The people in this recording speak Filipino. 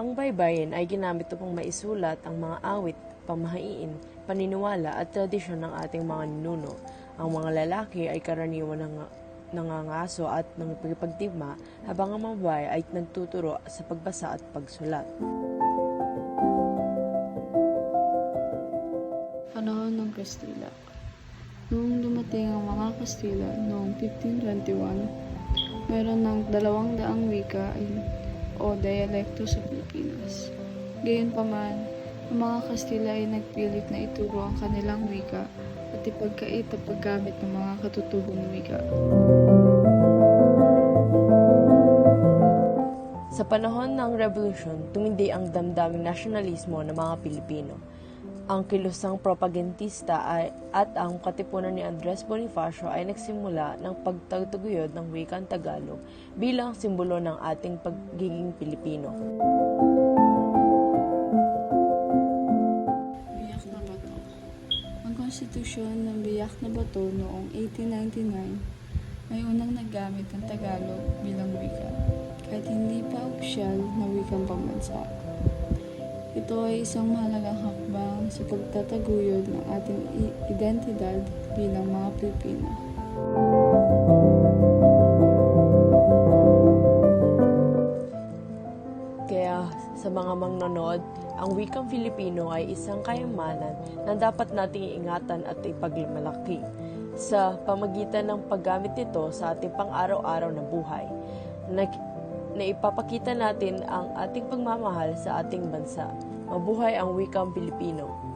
Ang baybayin ay ginamit upang maisulat ang mga awit, pamahiin, paniniwala at tradisyon ng ating mga ninuno. Ang mga lalaki ay karaniwan ng nangangaso at nangpagpagtigma habang ang mga babae ay nagtuturo sa pagbasa at pagsulat. Panahon ng Kastila Noong dumating ang mga Kastila noong 1521, meron ng dalawang daang wika ay- o dialekto sa Pilipinas. Gayunpaman, ang mga Kastila ay nagpilit na ituro ang kanilang wika at ipagkait ang paggamit ng mga katutubong wika. Sa panahon ng revolusyon, tumindi ang damdaming nasyonalismo ng mga Pilipino. Ang kilusang propagandista ay, at ang katipunan ni Andres Bonifacio ay nagsimula ng pagtagtaguyod ng wikang Tagalog bilang simbolo ng ating pagiging Pilipino. Biyak na Bato Ang konstitusyon ng Biyak na Bato noong 1899 ay unang naggamit ng Tagalog bilang wika, kahit hindi pa opisyal na wikang pambansa. Ito ay isang mahalagang hakbang sa pagtataguyod ng ating identidad bilang mga Pilipino. Kaya sa mga mangnonood, ang wikang Filipino ay isang kayamanan na dapat nating iingatan at ipagmalaki sa pamagitan ng paggamit nito sa ating pang-araw-araw na buhay. Na ipapakita natin ang ating pagmamahal sa ating bansa. Mabuhay ang wikang Pilipino.